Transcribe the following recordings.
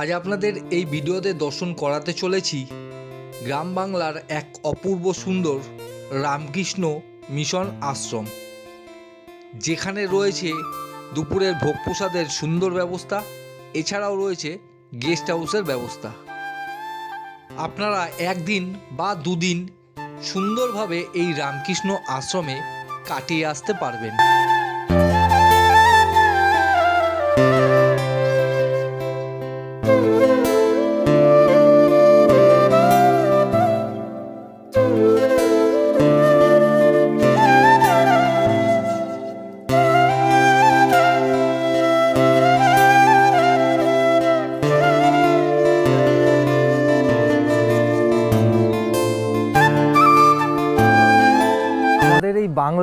আজ আপনাদের এই ভিডিওতে দর্শন করাতে চলেছি গ্রাম বাংলার এক অপূর্ব সুন্দর রামকৃষ্ণ মিশন আশ্রম, যেখানে রয়েছে দুপুরের ভোগ প্রসাদের সুন্দর ব্যবস্থা, এছাড়াও রয়েছে গেস্ট হাউসের ব্যবস্থা। আপনারা একদিন বা দুদিন সুন্দরভাবে এই রামকৃষ্ণ আশ্রমে কাটিয়ে আসতে পারবেন।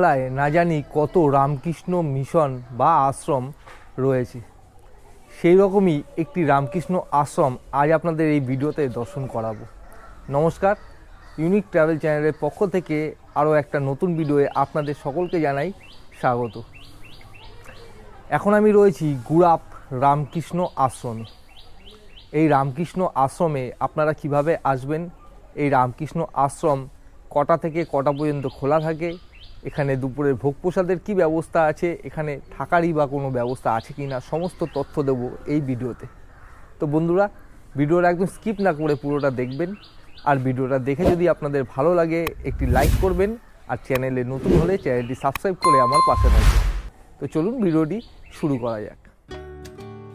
বাংলায় না জানি কত রামকৃষ্ণ মিশন বা আশ্রম রয়েছে। সেই রকমই একটি রামকৃষ্ণ আশ্রম আজ আপনাদের এই ভিডিওতে দর্শন করাবো। নমস্কার ইউনিক ট্রাভেল চ্যানেলের পক্ষ থেকে আরও একটা নতুন ভিডিওয়ে আপনাদের সকলকে জানাই স্বাগত। এখন আমি রয়েছি গুড়াপ রামকৃষ্ণ আশ্রমে। এই রামকৃষ্ণ আশ্রমে আপনারা কীভাবে আসবেন? এই রামকৃষ্ণ আশ্রম কটা থেকে কটা পর্যন্ত খোলা থাকে? এখানে দুপুরের ভোগ প্রসাদের কী ব্যবস্থা আছে? এখানে থাকারই বা কোনো ব্যবস্থা আছে কি না? সমস্ত তথ্য দেব এই ভিডিওতে। তো বন্ধুরা, ভিডিওটা একদম স্কিপ না করে পুরোটা দেখবেন। আর ভিডিওটা দেখে যদি আপনাদের ভালো লাগে, একটি লাইক করবেন। আর চ্যানেলে নতুন হলে চ্যানেলটি সাবস্ক্রাইব করে আমার পাশে থাকবেন। তো চলুন ভিডিওটি শুরু করা যাক।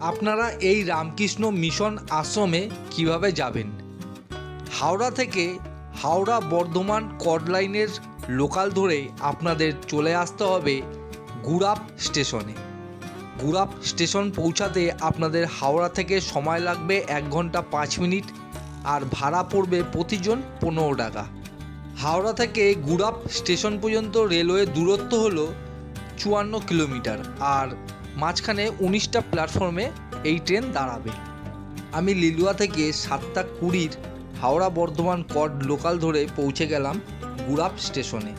আপনারা এই রামকৃষ্ণ মিশন আশ্রমে কীভাবে যাবেন? হাওড়া থেকে হাওড়া বর্ধমান কড লাইনের লোকাল ধরে আপনাদের চলে আসতে হবে গুড়াপ স্টেশনে। গুড়াপ স্টেশন পৌঁছাতে আপনাদের হাওড়া থেকে সময় লাগবে এক ঘণ্টা পাঁচ মিনিট আর ভাড়া পড়বে প্রতিজন পনেরো টাকা। হাওড়া থেকে গুড়াপ স্টেশন পর্যন্ত রেলওয়ে দূরত্ব হল চুয়ান্ন কিলোমিটার আর মাঝখানে উনিশটা প্ল্যাটফর্মে এই ট্রেন দাঁড়াবে। আমি লিলুয়া থেকে সাতটা কুড়ির হাওড়া বর্ধমান কড লোকাল ধরে পৌঁছে গেলাম গুড়াপ স্টেশনে।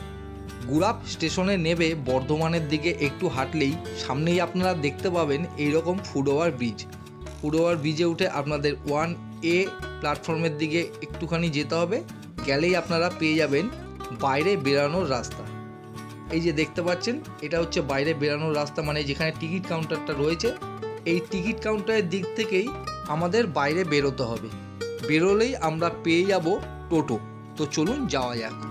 গুড়াপ স্টেশনে নেবে বর্ধমানের দিকে একটু হাঁটলেই সামনেই আপনারা দেখতে পাবেন এইরকম ফুটওভার ব্রিজ। ফুটওভার ব্রিজে উঠে আপনাদের ওয়ান এ প্ল্যাটফর্মের দিকে একটুখানি যেতে হবে, গেলেই আপনারা পেয়ে যাবেন বাইরে বেরানোর রাস্তা। এই যে দেখতে পাচ্ছেন, এটা হচ্ছে বাইরে বেরানোর রাস্তা মানে যেখানে টিকিট কাউন্টারটা রয়েছে। এই টিকিট কাউন্টারের দিক থেকেই আমাদের বাইরে বেরোতে হবে। বেরোলেই আমরা পেয়ে যাব টোটো। তো চলুন যাওয়া যাক।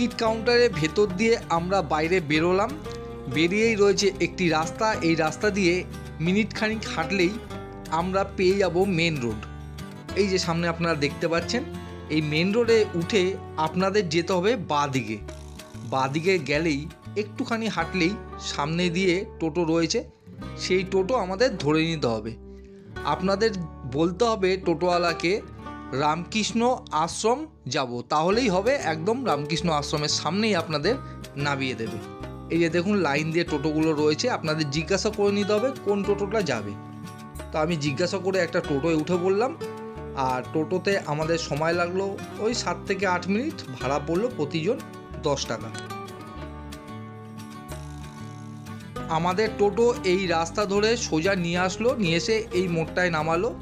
টিকিট কাউন্টারের ভেতর দিয়ে আমরা বাইরে বেরোলাম। বেরিয়েই রয়েছে একটি রাস্তা। এই রাস্তা দিয়ে মিনিট খানিক হাঁটলেই আমরা পেয়ে যাব মেন রোড। এই যে সামনে আপনারা দেখতে পাচ্ছেন, এই মেন রোডে উঠে আপনাদের যেতে হবে বাঁ দিকে বাঁ দিকে গেলেই একটুখানি হাঁটলেই সামনে দিয়ে টোটো রয়েছে। সেই টোটো আমাদের ধরে নিতে হবে। আপনাদের বলতে হবে টোটোওয়ালাকে রামকৃষ্ণ আশ্রম যাব। তাহলেই হবে একদম রামকৃষ্ণ আশ্রমের সামনেই আপনাদের নামিয়ে দেবে। এই যে দেখুন, লাইন দিয়ে টোটোগুলো রয়েছে, আপনাদের জিজ্ঞাসা করে নিতে হবে কোন টোটোটা যাবে। তো আমি জিজ্ঞাসা করে একটা টোটোয় উঠে পড়লাম, আর টোটোতে আমাদের সময় লাগল ওই সাত থেকে আট মিনিট, ভাড়া পড়ল প্রতিজন দশ টাকা। আমাদের টোটো এই রাস্তা ধরে সোজা নিয়ে আসলো, নিয়ে এসে এই মোড়টায় নামালো।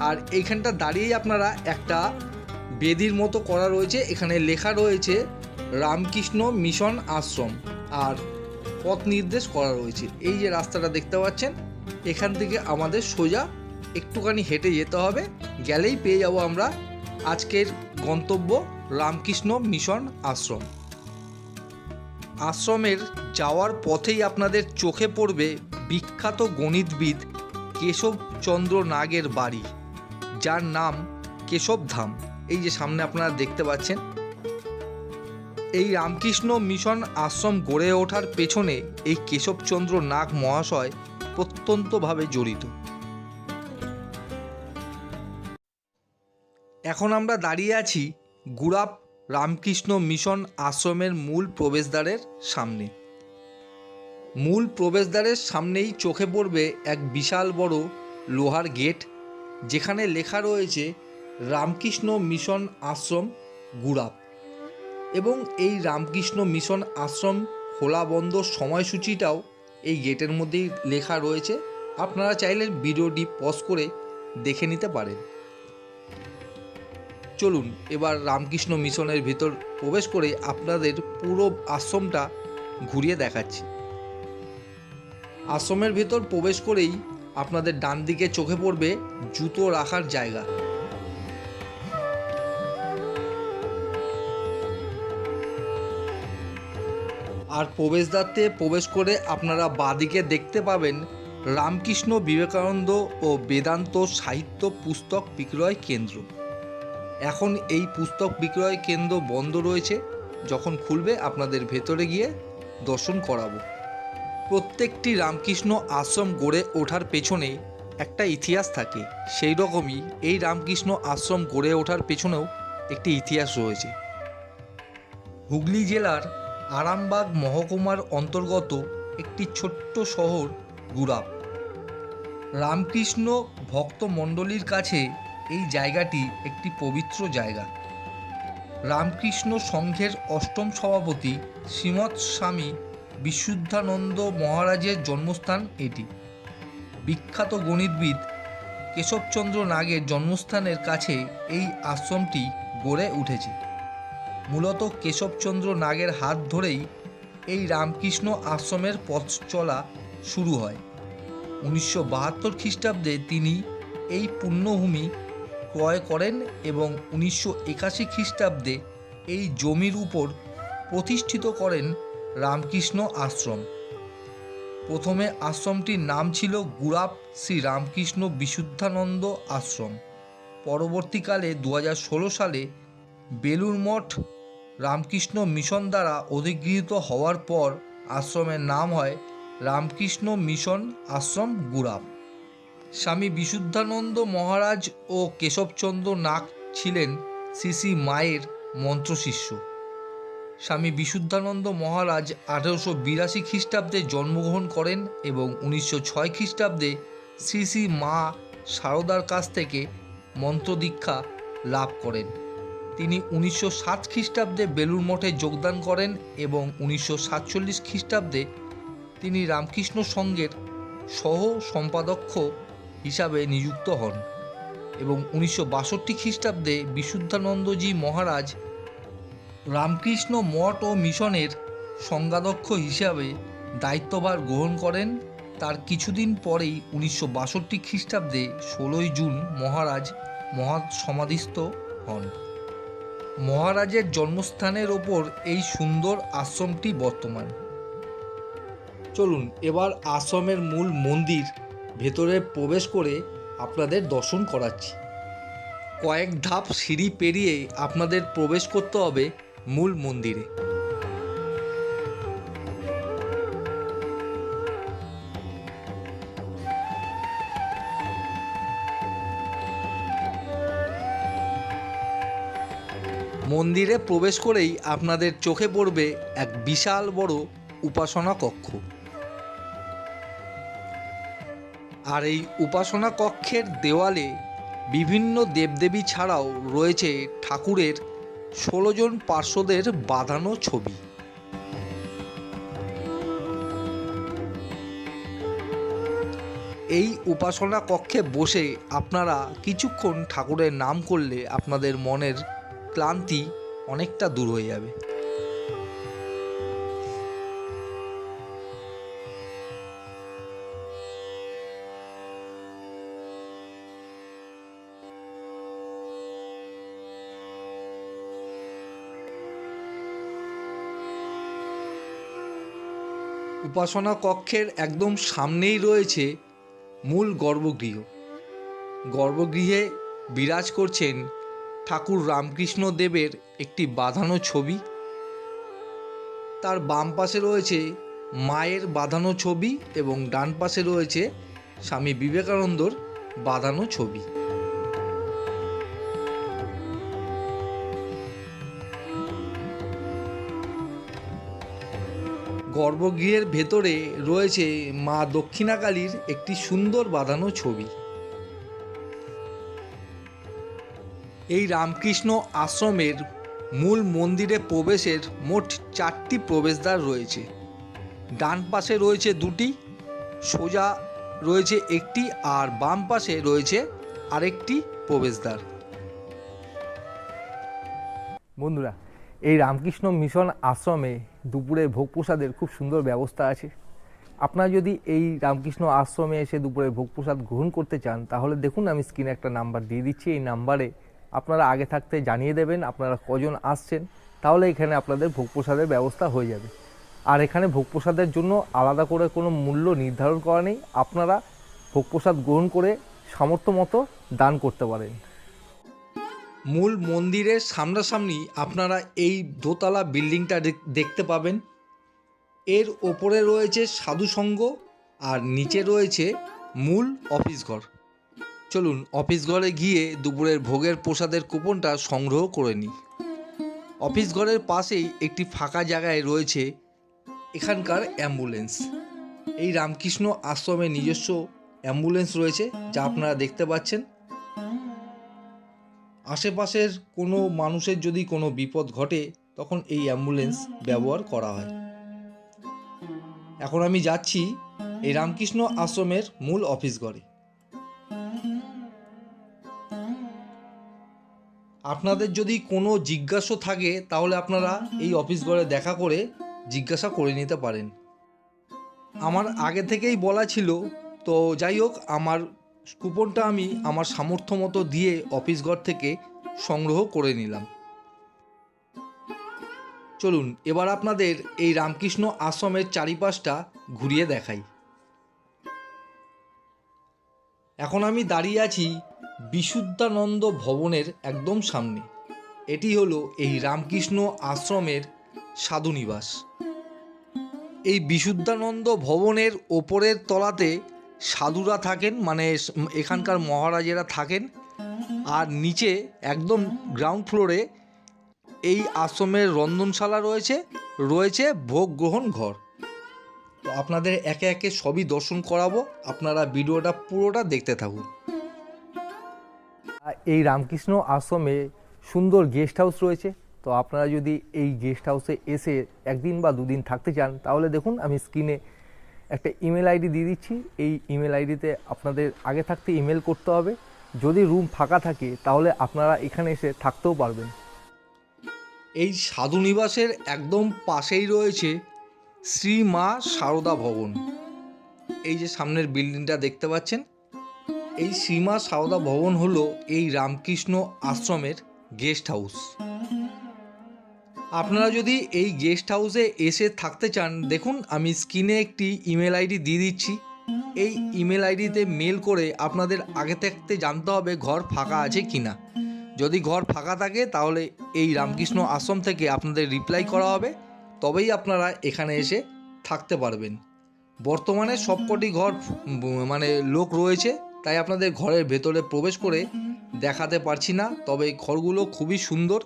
আর এইখানটা দাঁড়িয়েই আপনারা একটা বেদির মতো করা রয়েছে। এখানে লেখা রয়েছে, রামকৃষ্ণ মিশন আশ্রম। আর পথ নির্দেশ করা রয়েছে। এই যে রাস্তাটা দেখতে পাচ্ছেন, এখান থেকে আমাদের সোজা একটুখানি হেঁটে যেতে হবে। গেলেই পেয়ে যাব আমরা আজকের গন্তব্য রামকৃষ্ণ মিশন আশ্রম। আশ্রমের যাওয়ার পথেই আপনাদের চোখে পড়বে বিখ্যাত গণিতবিদ কেশবচন্দ্র নাগের বাড়ি। যার নাম কেশবধাম এই যে সামনে আপনারা দেখতে পাচ্ছেন, এই রামকৃষ্ণ মিশন আশ্রম গড়ে ওঠার পেছনে এই কেশবচন্দ্র নাগ মহাশয় প্রত্যন্তভাবে জড়িত। এখন আমরা দাঁড়িয়ে আছি গুড়াপ রামকৃষ্ণ মিশন আশ্রমের মূল প্রবেশদ্বারের সামনে। মূল প্রবেশদ্বারের সামনেই চোখে পড়বে এক বিশাল বড় লোহার গেট। যেখানে লেখা রয়েছে, রামকৃষ্ণ মিশন আশ্রম, গুড়াপ। এবং এই রামকৃষ্ণ মিশন আশ্রম খোলা বন্ধ সময়সূচিটাও এই গেটের মধ্যেই লেখা রয়েছে। আপনারা চাইলে ভিডিওটি পজ করে দেখে নিতে পারেন। চলুন, এবার রামকৃষ্ণ মিশনের ভিতর প্রবেশ করে আপনাদের পুরো আশ্রমটা ঘুরিয়ে দেখাচ্ছি। আশ্রমের ভেতর প্রবেশ করেই আপনাদের ডান দিকে চোখে পড়বে জুতো রাখার জায়গা। আর প্রবেশদ্বারতে প্রবেশ করে আপনারা বাদিকে দেখতে পাবেন রামকৃষ্ণ বিবেকানন্দ ও বেদান্ত সাহিত্য পুস্তক বিক্রয় কেন্দ্র। এখন এই পুস্তক বিক্রয় কেন্দ্র বন্ধ রয়েছে। যখন খুলবে আপনাদের ভেতরে গিয়ে দর্শন করাবো। প্রত্যেকটি রামকৃষ্ণ আশ্রম গড়ে ওঠার পেছনে একটা ইতিহাস থাকে। সেই রকমই এই রামকৃষ্ণ আশ্রম গড়ে ওঠার পেছনেও একটি ইতিহাস রয়েছে। হুগলি জেলার আরামবাগ মহকুমার অন্তর্গত একটি ছোট্ট শহর গুরাপ রামকৃষ্ণ ভক্ত মণ্ডলীর কাছে এই জায়গাটি একটি পবিত্র জায়গা। রামকৃষ্ণ সংঘের অষ্টম সভাপতি শ্রীমৎ স্বামী বিশুদ্ধানন্দ মহারাজের জন্মস্থান এটি। বিখ্যাত গণিতবিদ কেশবচন্দ্র নাগের জন্মস্থানের কাছে এই আশ্রমটি গড়ে উঠেছে। মূলত কেশবচন্দ্র নাগের হাত ধরেই এই রামকৃষ্ণ আশ্রমের পথ চলা শুরু হয়। উনিশশো বাহাত্তর খ্রিস্টাব্দে তিনি এই পুণ্যভূমি ক্রয় করেন এবং উনিশশো একাশি খ্রিস্টাব্দে এই জমির উপর প্রতিষ্ঠিত করেন রামকৃষ্ণ আশ্রম। প্রথমে আশ্রমটির নাম ছিল গুরাপ শ্রী রামকৃষ্ণ বিশুদ্ধানন্দ আশ্রম। পরবর্তীকালে দু হাজার ষোলো সালে বেলুর মঠ রামকৃষ্ণ মিশন দ্বারা অধিগৃহীত হওয়ার পর আশ্রমের নাম হয় রামকৃষ্ণ মিশন আশ্রম গুরাপ স্বামী বিশুদ্ধানন্দ মহারাজ ও কেশবচন্দ্র নাগ ছিলেন শ্রী শ্রী মায়ের মন্ত্রশিষ্য। স্বামী বিশুদ্ধানন্দ মহারাজ আঠেরোশো বিরাশি খ্রিস্টাব্দে জন্মগ্রহণ করেন এবং উনিশশো ছয় খ্রিস্টাব্দে শ্রী শ্রী মা সারদার কাছ থেকে মন্ত্রদীক্ষা লাভ করেন। তিনি উনিশশো সাত খ্রিস্টাব্দে বেলুর মঠে যোগদান করেন এবং উনিশশো সাতচল্লিশ খ্রিস্টাব্দে তিনি রামকৃষ্ণ সংঘের সহ সম্পাদক্ষ হিসাবে নিযুক্ত হন এবং উনিশশো বাষট্টি খ্রিস্টাব্দে বিশুদ্ধানন্দজি মহারাজ রামকৃষ্ণ মঠ ও মিশনের সংজ্ঞাধ্যক্ষ হিসাবে দায়িত্বভার গ্রহণ করেন। তার কিছুদিন পরেই উনিশশো বাষট্টি খ্রিস্টাব্দে ষোলোই জুন মহারাজ মহা সমাধিস্থ হন। মহারাজের জন্মস্থানের ওপর এই সুন্দর আশ্রমটি বর্তমান। চলুন, এবার আশ্রমের মূল মন্দির ভেতরে প্রবেশ করে আপনাদের দর্শন করাচ্ছি। কয়েক ধাপ সিঁড়ি পেরিয়ে আপনাদের প্রবেশ করতে হবে মূল মন্দিরে। মন্দিরে প্রবেশ করেই আপনাদের চোখে পড়বে এক বিশাল বড় উপাসনা কক্ষ। আর এই উপাসনা কক্ষের দেওয়ালে বিভিন্ন দেবদেবী ছাড়াও রয়েছে ঠাকুরের ষোলো জন পার্শ্বদের বাঁধানো ছবি। এই উপাসনা কক্ষে বসে আপনারা কিছুক্ষণ ঠাকুরের নাম করলে আপনাদের মনের ক্লান্তি অনেকটা দূর হয়ে যাবে। উপাসনা কক্ষের একদম সামনেই রয়েছে মূল গর্ভগৃহ। গর্ভগৃহে বিরাজ করছেন ঠাকুর রামকৃষ্ণ দেবের একটি বাঁধানো ছবি। তার বাম পাশে রয়েছে মায়ের বাঁধানো ছবি এবং ডান পাশে রয়েছে স্বামী বিবেকানন্দর বাঁধানো ছবি। গর্ভগৃহের ভেতরে রয়েছে মা দক্ষিণাকালীর একটি সুন্দর বাঁধানো ছবি। এই রামকৃষ্ণ আশ্রমের মূল মন্দিরে প্রবেশের মোট চারটি প্রবেশদ্বার রয়েছে। ডান পাশে রয়েছে দুটি, সোজা রয়েছে একটি আর বাম পাশে রয়েছে আরেকটি প্রবেশদ্বার। বন্ধুরা, এই রামকৃষ্ণ মিশন আশ্রমে দুপুরে ভোগ প্রসাদের খুব সুন্দর ব্যবস্থা আছে। আপনারা যদি এই রামকৃষ্ণ আশ্রমে এসে দুপুরে ভোগ প্রসাদ গ্রহণ করতে চান, তাহলে দেখুন আমি স্ক্রিনে একটা নাম্বার দিয়ে দিচ্ছি। এই নাম্বারে আপনারা আগে থাকতে জানিয়ে দেবেন আপনারা কজন আসছেন, তাহলে এখানে আপনাদের ভোগ প্রসাদের ব্যবস্থা হয়ে যাবে। আর এখানে ভোগ প্রসাদের জন্য আলাদা করে কোনো মূল্য নির্ধারণ করা নেই। আপনারা ভোগ প্রসাদ গ্রহণ করে সামর্থ্য মতো দান করতে পারেন। মূল মন্দিরের সামনাসামনি আপনারা এই দোতলা বিল্ডিংটা দেখ- দেখতে পাবেন। এর ওপরে রয়েছে সাধুসঙ্গ আর নিচে রয়েছে মূল অফিস ঘর। চলুন অফিস ঘরে গিয়ে দুপুরের ভোগের প্রসাদের কুপনটা সংগ্রহ করে নিই। অফিস ঘরের পাশেই একটি ফাঁকা জায়গায় রয়েছে এখানকার অ্যাম্বুলেন্স। এই রামকৃষ্ণ আশ্রমে নিজস্ব অ্যাম্বুলেন্স রয়েছে, যা আপনারা দেখতে পাচ্ছেন। আশেপাশের কোনো মানুষের যদি কোনো বিপদ ঘটে, তখন এই অ্যাম্বুলেন্স ব্যবহার করা হয়। এখন আমি যাচ্ছি এই রামকৃষ্ণ আশ্রমের মূল অফিস ঘরে। আপনাদের যদি কোনো জিজ্ঞাসা থাকে, তাহলে আপনারা এই অফিস ঘরে দেখা করে জিজ্ঞাসা করে নিতে পারেন। আমার আগে থেকেই বলা ছিল, তো যাই হোক, আমার কুপনটা আমি আমার সামর্থ্য মতো দিয়ে অফিস ঘর থেকে সংগ্রহ করে নিলাম। চলুন, এবার আপনাদের এই রামকৃষ্ণ আশ্রমের চারিপাশটা ঘুরিয়ে দেখাই। এখন আমি দাঁড়িয়ে আছি বিশুদ্ধানন্দ ভবনের একদম সামনে। এটি হলো এই রামকৃষ্ণ আশ্রমের সাধুনিবাস। এই বিশুদ্ধানন্দ ভবনের ওপরের তলাতে সাধুরা থাকেন মানে এখানকার মহারাজেরা থাকেন। আর নিচে একদম গ্রাউন্ড ফ্লোরে এই আশ্রমের রন্ধনশালা রয়েছে রয়েছে ভোগ গ্রহণ ঘর। তো আপনাদের একে একে সবই দর্শন করাবো, আপনারা ভিডিওটা পুরোটা দেখতে থাকুন। এই রামকৃষ্ণ আশ্রমে সুন্দর গেস্ট হাউস রয়েছে, তো আপনারা যদি এই গেস্ট হাউসে এসে একদিন বা দুদিন থাকতে চান, তাহলে দেখুন আমি স্ক্রিনে একটা ইমেল আইডি দিয়ে দিচ্ছি। এই ইমেল আইডিতে আপনাদের আগে থাকতে ইমেল করতে হবে। যদি রুম ফাঁকা থাকে, তাহলে আপনারা এখানে এসে থাকতেও পারবেন। এই সাধু নিবাসের একদম পাশেই রয়েছে শ্রী মা সারদা ভবন। এই যে সামনের বিল্ডিংটা দেখতে পাচ্ছেন, এই শ্রীমা সারদা ভবন হলো এই রামকৃষ্ণ আশ্রমের গেস্ট হাউস আপনারা যদি এই গেস্ট হাউসে এসে থাকতে চান, দেখুন আমি স্ক্রিনে একটি ইমেল আইডি দিয়ে দিচ্ছি। এই ইমেল আইডিতে মেল করে আপনাদের আগে থাকতে জানতে হবে ঘর ফাঁকা আছে কি না যদি ঘর ফাঁকা থাকে, তাহলে এই রামকৃষ্ণ আশ্রম থেকে আপনাদের রিপ্লাই করা হবে। তবেই আপনারা এখানে এসে থাকতে পারবেন। বর্তমানে সবকটি ঘর মানে লোক রয়েছে, তাই আপনাদের ঘরের ভেতরে প্রবেশ করে দেখাতে পারছি না। তবে ঘরগুলো খুবই সুন্দর।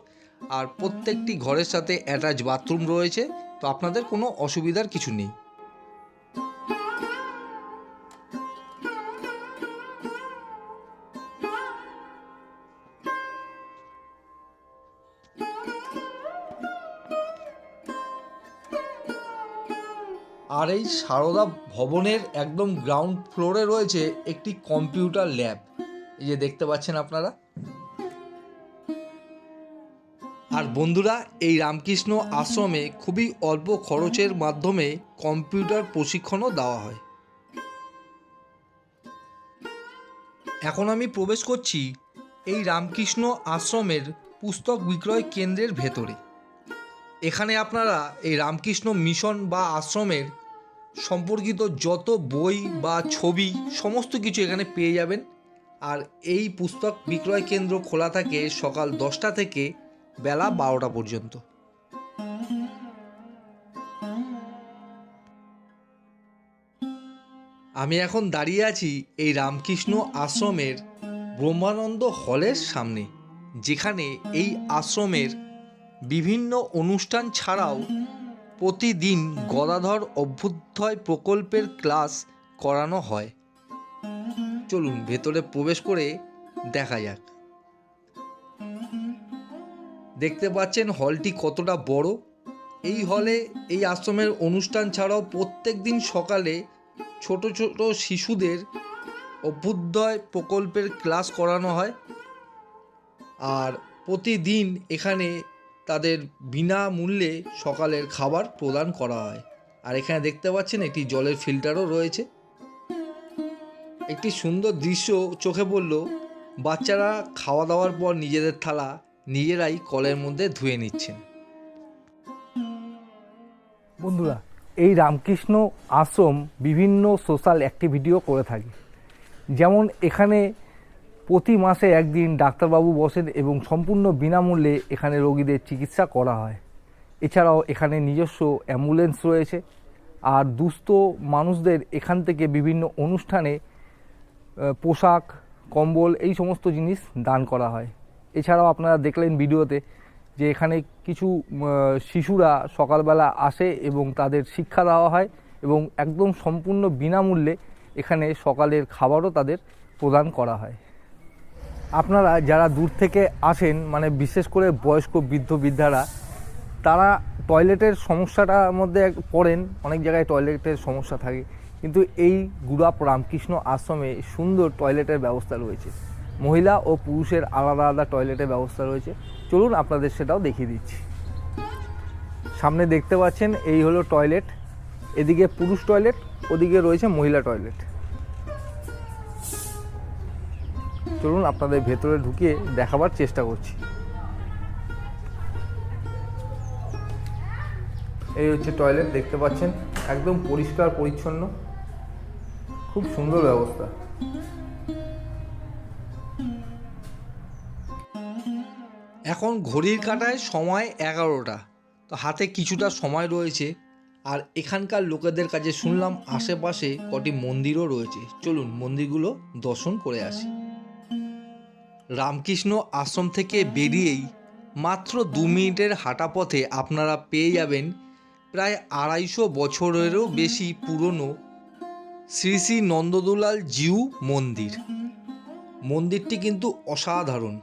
আর প্রত্যেকটি ঘরের সাথে অ্যাটাচ বাথরুম রয়েছে, তো আপনাদের কোনো অসুবিধার কিছু নেই। আর এই সারদা ভবনের একদম গ্রাউন্ড ফ্লোরে রয়েছে একটি কম্পিউটার ল্যাব। এই যে দেখতে পাচ্ছেন আপনারা আর বন্ধুরা, এই রামকৃষ্ণ আশ্রমে খুবই অল্প খরচের মাধ্যমে কম্পিউটার প্রশিক্ষণও দেওয়া হয়। এখন আমি প্রবেশ করছি এই রামকৃষ্ণ আশ্রমের পুস্তক বিক্রয় কেন্দ্রের ভেতরে। এখানে আপনারা এই রামকৃষ্ণ মিশন বা আশ্রমের সম্পর্কিত যত বই বা ছবি, সমস্ত কিছু এখানে পেয়ে যাবেন। আর এই পুস্তক বিক্রয় কেন্দ্র খোলা থাকে সকাল দশটা থেকে বেলা বারোটা পর্যন্ত। আমি এখন দাঁড়িয়ে আছি এই রামকৃষ্ণ আশ্রমের ব্রহ্মানন্দ হলের সামনে, যেখানে এই আশ্রমের বিভিন্ন অনুষ্ঠান ছাড়াও প্রতিদিন গদাধর অভ্যুদয় প্রকল্পের ক্লাস করানো হয়। চলুন ভেতরে প্রবেশ করে দেখা যাক। দেখতে পাচ্ছেন হলটি কতটা বড়। এই হলে এই আশ্রমের অনুষ্ঠান ছাড়াও প্রত্যেক দিন সকালে ছোট ছোট শিশুদের অভ্যুদয় প্রকল্পের ক্লাস করানো হয়। আর প্রতিদিন এখানে তাদের বিনামূল্যে সকালের খাবার প্রদান করা হয়। আর এখানে দেখতে পাচ্ছেন একটি জলের ফিল্টারও রয়েছে। একটি সুন্দর দৃশ্য চোখে পড়ল। বাচ্চারা খাওয়া দাওয়ার পর নিজেদের থালা নিজেরাই কলের মধ্যে ধুয়ে নিচ্ছেন। বন্ধুরা, এই রামকৃষ্ণ আশ্রম বিভিন্ন সোশ্যাল অ্যাক্টিভিটিও করে থাকে। যেমন এখানে প্রতি মাসে একদিন ডাক্তারবাবু বসেন এবং সম্পূর্ণ বিনামূল্যে এখানে রোগীদের চিকিৎসা করা হয়। এছাড়াও এখানে নিজস্ব অ্যাম্বুলেন্স রয়েছে আর দুস্থ মানুষদের এখান থেকে বিভিন্ন অনুষ্ঠানে পোশাক, কম্বল এই সমস্ত জিনিস দান করা হয়। এছাড়াও আপনারা দেখলেন ভিডিওতে যে এখানে কিছু শিশুরা সকালবেলা আসে এবং তাদের শিক্ষা দেওয়া হয় এবং একদম সম্পূর্ণ বিনামূল্যে এখানে সকালের খাবারও তাদের প্রদান করা হয়। আপনারা যারা দূর থেকে আসেন মানে বিশেষ করে বয়স্ক বৃদ্ধ বৃদ্ধারা, তারা টয়লেটের সমস্যাটার মধ্যে পড়েন, অনেক জায়গায় টয়লেটের সমস্যা থাকে। কিন্তু এই গুড়াপ রামকৃষ্ণ আশ্রমে সুন্দর টয়লেটের ব্যবস্থা রয়েছে। মহিলা ও পুরুষের আলাদা আলাদা টয়লেটের ব্যবস্থা রয়েছে। চলুন আপনাদের সেটাও দেখিয়ে দিচ্ছি। সামনে দেখতে পাচ্ছেন, এই হলো টয়লেট এদিকে পুরুষ টয়লেট ওদিকে রয়েছে মহিলা টয়লেট চলুন আপনাদের ভেতরে ঢুকিয়ে দেখাবার চেষ্টা করছি। এই হচ্ছে টয়লেট দেখতে পাচ্ছেন, একদম পরিষ্কার, পরিচ্ছন্ন। খুব সুন্দর ব্যবস্থা। এখন ঘড়ির কাঁটায় সময় এগারোটা। তো হাতে কিছুটা সময় রয়েছে। আর এখানকার লোকেদের কাছে শুনলাম আশেপাশে কটি মন্দিরও রয়েছে। চলুন মন্দিরগুলো দর্শন করে আসি। রামকৃষ্ণ আশ্রম থেকে বেরিয়েই মাত্র দু মিনিটের হাঁটা পথে আপনারা পেয়ে যাবেন প্রায় আড়াইশো বছরেরও বেশি পুরনো শ্রী শ্রী নন্দদুলাল জিউ মন্দির। মন্দিরটি কিন্তু অসাধারণ।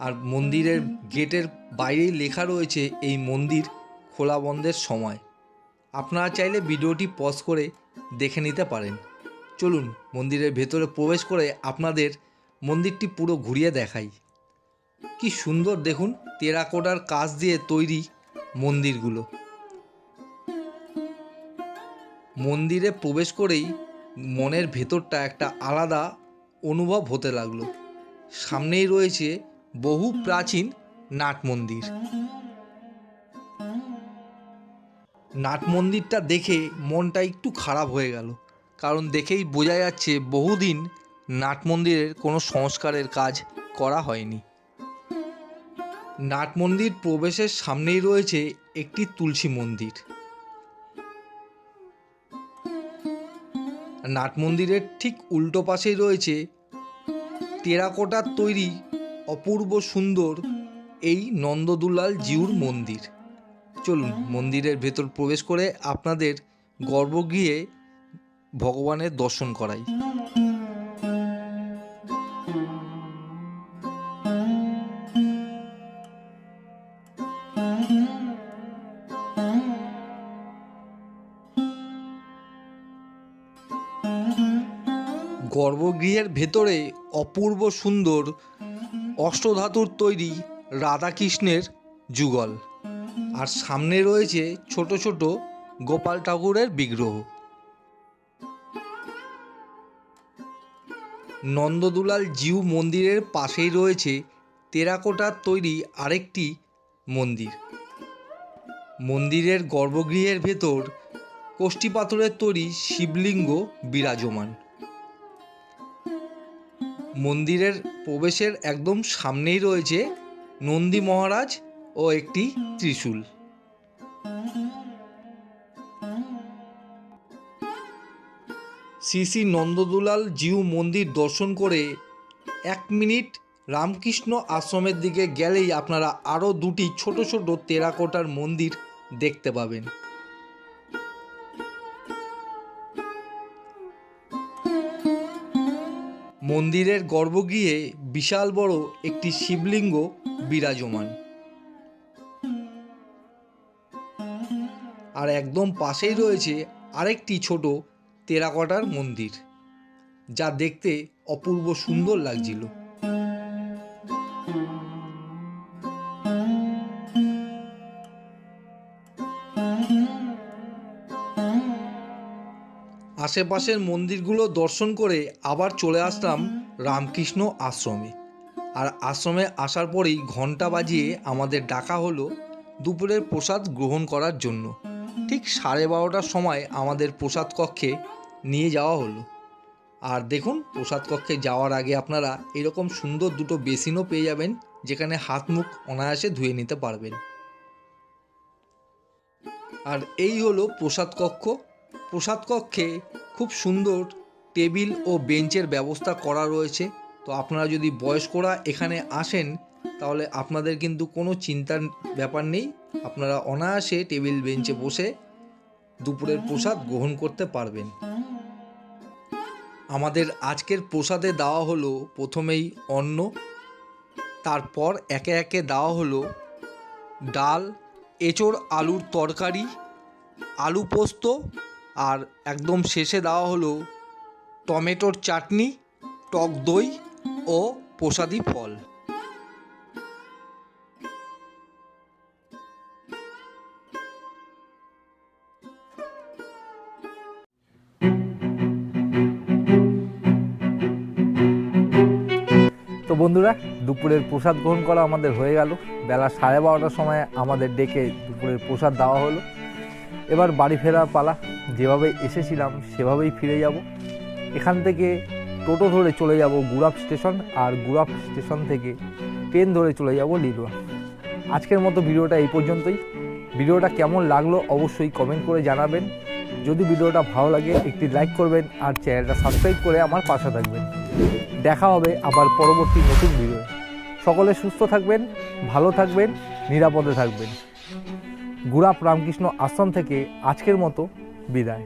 আর মন্দিরের গেটের বাইরেই লেখা রয়েছে এই মন্দির খোলা বন্ধের সময়। আপনারা চাইলে ভিডিওটি পজ করে দেখে নিতে পারেন। চলুন মন্দিরের ভেতরে প্রবেশ করে আপনাদের মন্দিরটি পুরো ঘুরিয়ে দেখাই। কি সুন্দর দেখুন টেরাকোটার কাজ দিয়ে তৈরি মন্দিরগুলো। মন্দিরে প্রবেশ করেই মনের ভেতরটা একটা আলাদা অনুভব হতে লাগল। সামনেই রয়েছে বহু প্রাচীন নাট মন্দির। নাট মন্দিরটা দেখে মনটা একটু খারাপ হয়ে গেল। কারণ দেখেই বোঝা যাচ্ছে বহুদিন নাট মন্দিরের কোনো সংস্কারের কাজ করা হয়নি। নাট মন্দির প্রবেশের সামনেই রয়েছে একটি তুলসী মন্দির। নাট মন্দিরের ঠিক উল্টো পাশেই রয়েছে টেরাকোটার তৈরি অপূর্ব সুন্দর এই নন্দদুলাল জিউর মন্দির। চলুন, মন্দিরের ভেতর প্রবেশ করে আপনাদের গর্ভগৃহে ভগবানের দর্শন করাই। গর্ভগৃহের ভেতরে অপূর্ব সুন্দর অষ্টধাতুর তৈরি রাধাকৃষ্ণের যুগল। আর সামনে রয়েছে ছোট ছোট গোপাল ঠাকুরের বিগ্রহ। নন্দদুলাল জিউ মন্দিরের পাশেই রয়েছে টেরাকোটার তৈরি আরেকটি মন্দির। মন্দিরের গর্ভগৃহের ভেতর কোষ্ঠী পাথরের তৈরি শিবলিঙ্গ বিরাজমান। মন্দিরের প্রবেশের একদম সামনেই রয়েছে নন্দী মহারাজ ও একটি ত্রিশূল। শ্রী শ্রী নন্দদুলাল জিউ মন্দির দর্শন করে এক মিনিট রামকৃষ্ণ আশ্রমের দিকে গেলেই আপনারা আরও দুটি ছোট ছোট টেরাকোটার মন্দির দেখতে পাবেন। মন্দিরের গর্ভগৃহে বিশাল বড় একটি শিবলিঙ্গ বিরাজমান। আর একদম পাশেই রয়েছে আরেকটি ছোট তেরাকটার মন্দির, যা দেখতে অপূর্ব সুন্দর লাগছিল। thank you আশেপাশের মন্দিরগুলো দর্শন করে আবার চলে আসলাম রামকৃষ্ণ আশ্রমে। আর আশ্রমে আসার পরেই ঘণ্টা বাজিয়ে আমাদের ডাকা হলো দুপুরের প্রসাদ গ্রহণ করার জন্য। ঠিক সাড়ে বারোটার সময় আমাদের প্রসাদ কক্ষে নিয়ে যাওয়া হলো। আর দেখুন, প্রসাদ কক্ষে যাওয়ার আগে আপনারা এরকম সুন্দর দুটো বেসিনও পেয়ে যাবেন, যেখানে হাত মুখ অনায়াসে ধুয়ে নিতে পারবেন। আর এই হলো প্রসাদ কক্ষ। প্রসাদ কক্ষে খুব সুন্দর টেবিল ও বেঞ্চের ব্যবস্থা করা রয়েছে। তো আপনারা যদি বয়স্করা এখানে আসেন, তাহলে আপনাদের কিন্তু কোনো চিন্তার ব্যাপার নেই। আপনারা অনায়াসে টেবিল বেঞ্চে বসে দুপুরের প্রসাদ গ্রহণ করতে পারবেন। আমাদের আজকের প্রসাদে দেওয়া হলো প্রথমেই অন্ন, তারপর একে একে দেওয়া হলো ডাল, এঁচোড়, আলুর তরকারি, আলু পোস্ত আর একদম শেষে দেওয়া হলো টমেটোর চাটনি, টক দই ও প্রসাদী ফল। তো বন্ধুরা, দুপুরের প্রসাদ গ্রহণ করা আমাদের হয়ে গেল। বেলা সাড়ে বারোটার সময় আমাদের ডেকে দুপুরের প্রসাদ দেওয়া হলো। এবার বাড়ি ফেরার পালা। যেভাবে এসেছিলাম, সেভাবেই ফিরে যাব। এখান থেকে টোটো ধরে চলে যাব গুরাপ স্টেশন আর গুরাপ স্টেশন থেকে ট্রেন ধরে চলে যাব লিলুয়া। আজকের মতো ভিডিওটা এই পর্যন্তই। ভিডিওটা কেমন লাগল অবশ্যই কমেন্ট করে জানাবেন। যদি ভিডিওটা ভালো লাগে, একটি লাইক করবেন আর চ্যানেলটা সাবস্ক্রাইব করে আমার পাশে থাকবেন। দেখা হবে আবার পরবর্তী নতুন ভিডিও সকলে সুস্থ থাকবেন, ভালো থাকবেন, নিরাপদে থাকবেন। গুরাপ রামকৃষ্ণ আশ্রম থেকে আজকের মতো বিদায়